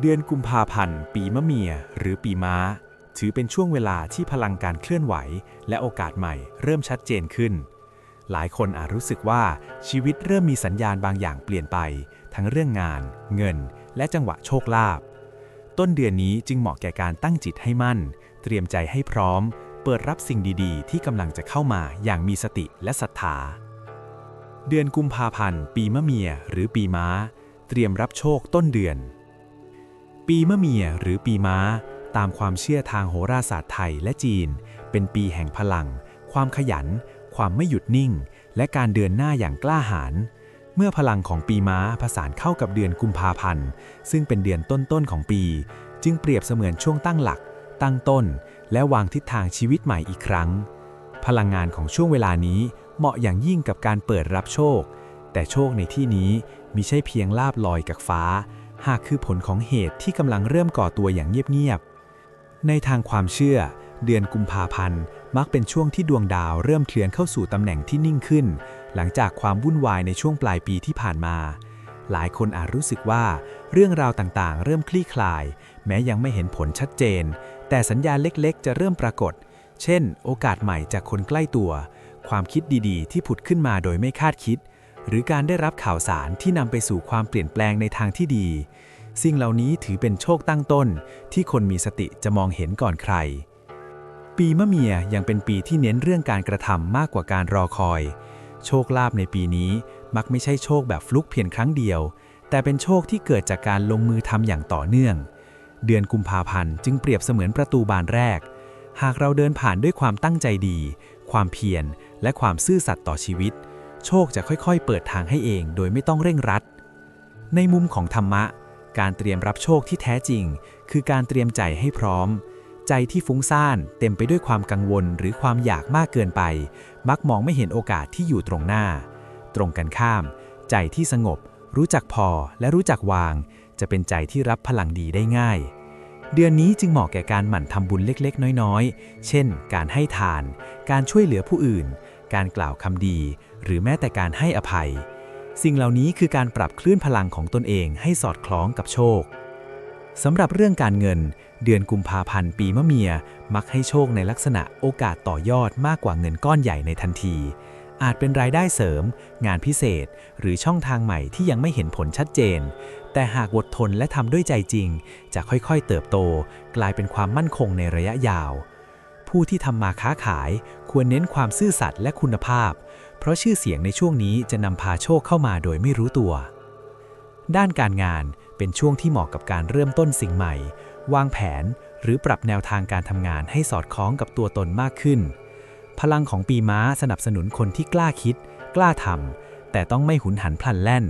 เดือนกุมภาพันธ์ ปีมะเมีย หรือปีม้า ถือเป็นช่วงเวลาที่พลังการเคลื่อนไหว และโอกาสใหม่เริ่มชัดเจนขึ้น หลายคนอาจรู้สึกว่าชีวิตเริ่มมีสัญญาณบางอย่างเปลี่ยนไป ทั้งเรื่องงาน เงิน และจังหวะโชคลาภต้นเดือนนี้จึงเหมาะแก่การตั้งจิตให้มั่น เตรียมใจให้พร้อม เปิดรับสิ่งดีๆ ที่กำลังจะเข้ามาอย่างมีสติและศรัทธา เดือนกุมภาพันธ์ ปีมะเมีย หรือปีม้า เตรียมรับโชคต้นเดือน ปีมะเมียหรือปีม้า ตามความเชื่อทางโหราศาสตร์ไทยและจีน เป็นปีแห่งพลัง ความขยัน ความไม่หยุดนิ่ง และการเดินหน้าอย่างกล้าหาญเมื่อพลังของปีม้าผสานเข้ากับเดือนกุมภาพันธ์ ซึ่งเป็นเดือนต้นๆของปี จึงเปรียบเสมือนช่วงตั้งหลัก ตั้งต้น และวางทิศทางชีวิตใหม่อีกครั้ง พลังงานของช่วงเวลานี้เหมาะอย่างยิ่งกับการเปิดรับโชค แต่โชคในที่นี้มิใช่เพียงลาบลอยกับฟ้า หากคือผลของเหตุที่กำลังเริ่มก่อตัวอย่างเงียบๆ ในทางความเชื่อ เดือนกุมภาพันธ์มักเป็นช่วงที่ดวงดาวเริ่มเคลื่อนเข้าสู่ตำแหน่งที่นิ่งขึ้น หลังจากความวุ่นวายในช่วงปลายปีที่ผ่านมา หลายคนอาจรู้สึกว่า เรื่องราวต่างๆ เริ่มคลี่คลาย แม้ยังไม่เห็นผลชัดเจน แต่สัญญาณเล็กๆ จะเริ่มปรากฏ เช่น โอกาสใหม่จากคนใกล้ตัว ความคิดดีๆ ที่ผุดขึ้นมาโดยไม่คาดคิด หรือการได้รับข่าวสารที่นำไปสู่ความเปลี่ยนแปลงในทางที่ดี สิ่งเหล่านี้ถือเป็นโชคตั้งต้น ที่คนมีสติจะมองเห็นก่อนใคร ปีมะเมียยังเป็นปีที่เน้นเรื่องการกระทำมากกว่าการรอคอย โชคลาภในปีนี้มักไม่ใช่โชคแบบฟลุกเพียงครั้งเดียว แต่เป็นโชคที่เกิดจากการลงมือทำอย่างต่อเนื่อง เดือนกุมภาพันธ์จึงเปรียบเสมือนประตูบานแรก หากเราเดินผ่านด้วยความตั้งใจดี ความเพียรและความซื่อสัตย์ต่อชีวิต โชคจะค่อยๆ เปิดทางให้เองโดยไม่ต้องเร่งรัด ในมุมของธรรมะ การเตรียมรับโชคที่แท้จริง คือการเตรียมใจให้พร้อม ใจที่ฟุ้งซ่านเต็มไปด้วยความกังวลหรือความอยากมากเกินไป มักมองไม่เห็นโอกาสที่อยู่ตรงหน้า ตรงกันข้าม ใจที่สงบ รู้จักพอและรู้จักวาง จะเป็นใจที่รับพลังดีได้ง่ายเดือนนี้จึงเหมาะแก่การหมั่นทำบุญเล็กๆ น้อยๆ เช่น การให้ทาน การช่วยเหลือผู้อื่น การกล่าวคำดี หรือแม้แต่การให้อภัย สิ่งเหล่านี้คือการปรับคลื่นพลังของตนเองให้สอดคล้องกับโชคสำหรับเรื่องการเงิน เดือนกุมภาพันธ์ปีมะเมีย มักให้โชคในลักษณะโอกาสต่อยอดมากกว่าเงินก้อนใหญ่ในทันที อาจเป็นรายได้เสริม งานพิเศษ หรือช่องทางใหม่ที่ยังไม่เห็นผลชัดเจน แต่หากอดทนและทำด้วยใจจริง จะค่อยๆเติบโต กลายเป็นความมั่นคงในระยะยาว ผู้ที่ทำมาค้าขาย ควรเน้นความซื่อสัตย์และคุณภาพ เพราะชื่อเสียงในช่วงนี้จะนำพาโชคเข้ามาโดยไม่รู้ตัว ด้านการงานเป็นช่วงที่เหมาะกับการเริ่มต้นสิ่งใหม่ วางแผนหรือปรับแนวทางการทำงานให้สอดคล้องกับตัวตนมากขึ้น พลังของปีม้าสนับสนุนคนที่กล้าคิด กล้าทำแต่ต้องไม่หุนหันพลันแล่น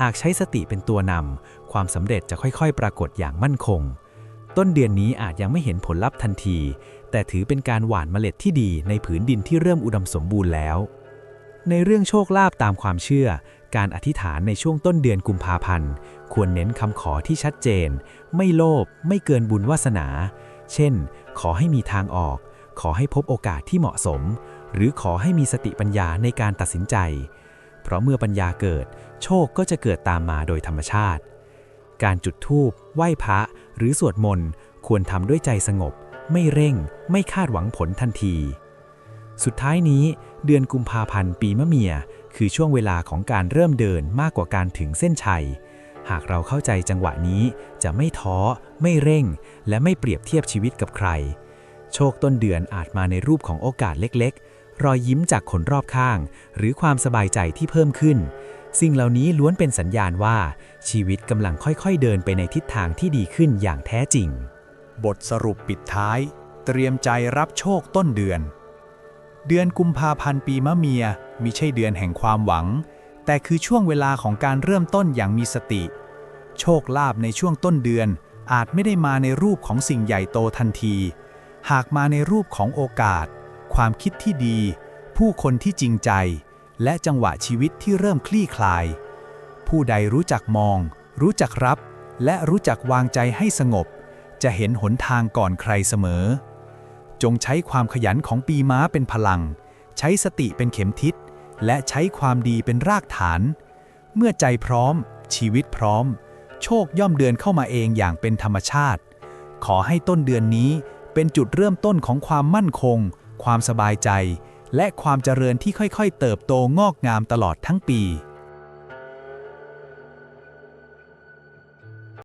หากใช้สติเป็นตัวนำความสำเร็จจะค่อย ๆ ปรากฏอย่างมั่นคง ต้นเดือนนี้อาจยังไม่เห็นผลลัพธ์ทันที แต่ถือเป็นการหว่านเมล็ดที่ดีในผืนดินที่เริ่มอุดมสมบูรณ์แล้ว ในเรื่องโชคลาภตามความเชื่อ การอธิษฐานในช่วงต้นเดือนกุมภาพันธ์ ควรเน้นคำขอที่ชัดเจน ไม่โลภไม่เกินบุญวาสนา เช่น ขอให้มีทางออก ขอให้พบโอกาสที่เหมาะสม หรือขอให้มีสติปัญญาในการตัดสินใจ เพราะเมื่อปัญญาเกิด โชคก็จะเกิดตามมาโดยธรรมชาติ การจุดธูปไหว้พระ หรือสวดมนต์ควรทำด้วยใจสงบ ไม่เร่ง ไม่คาดหวังผลทันที สุดท้ายนี้ เดือนกุมภาพันธ์ปีมะเมีย คือช่วงเวลาของการเริ่มเดินมากกว่าการถึงเส้นชัย หากเราเข้าใจจังหวะนี้จะไม่ท้อ ไม่เร่ง และไม่เปรียบเทียบชีวิตกับใคร โชคต้นเดือนอาจมาในรูปของโอกาสเล็กๆ รอยยิ้มจากคนรอบข้าง หรือความสบายใจที่เพิ่มขึ้น สิ่งเหล่านี้ล้วนเป็นสัญญาณว่า ชีวิตกำลังค่อยๆเดินไปในทิศทางที่ดีขึ้นอย่างแท้จริง บทสรุปปิดท้าย เตรียมใจรับโชคต้นเดือน เดือนกุมภาพันธ์ปีมะเมียมิใช่เดือนแห่งความหวัง แต่คือช่วงเวลาของการเริ่มต้นอย่างมีสติ โชคลาภในช่วงต้นเดือนอาจไม่ได้มาในรูปของสิ่งใหญ่โตทันที หากมาในรูปของโอกาส ความคิดที่ดี ผู้คนที่จริงใจ และจังหวะชีวิตที่เริ่มคลี่คลาย ผู้ใดรู้จักมอง รู้จักรับ และรู้จักวางใจให้สงบ จะเห็นหนทางก่อนใครเสมอ จงใช้ความขยันของปีม้าเป็นพลัง ใช้สติเป็นเข็มทิศ และใช้ความดีเป็นรากฐาน เมื่อใจพร้อม ชีวิตพร้อม โชคย่อมเดินเข้ามาเองอย่างเป็นธรรมชาติ ขอให้ต้นเดือนนี้เป็นจุดเริ่มต้นของความมั่นคง ความสบายใจ และความเจริญที่ค่อยๆ เติบโตงอกงามตลอดทั้งปี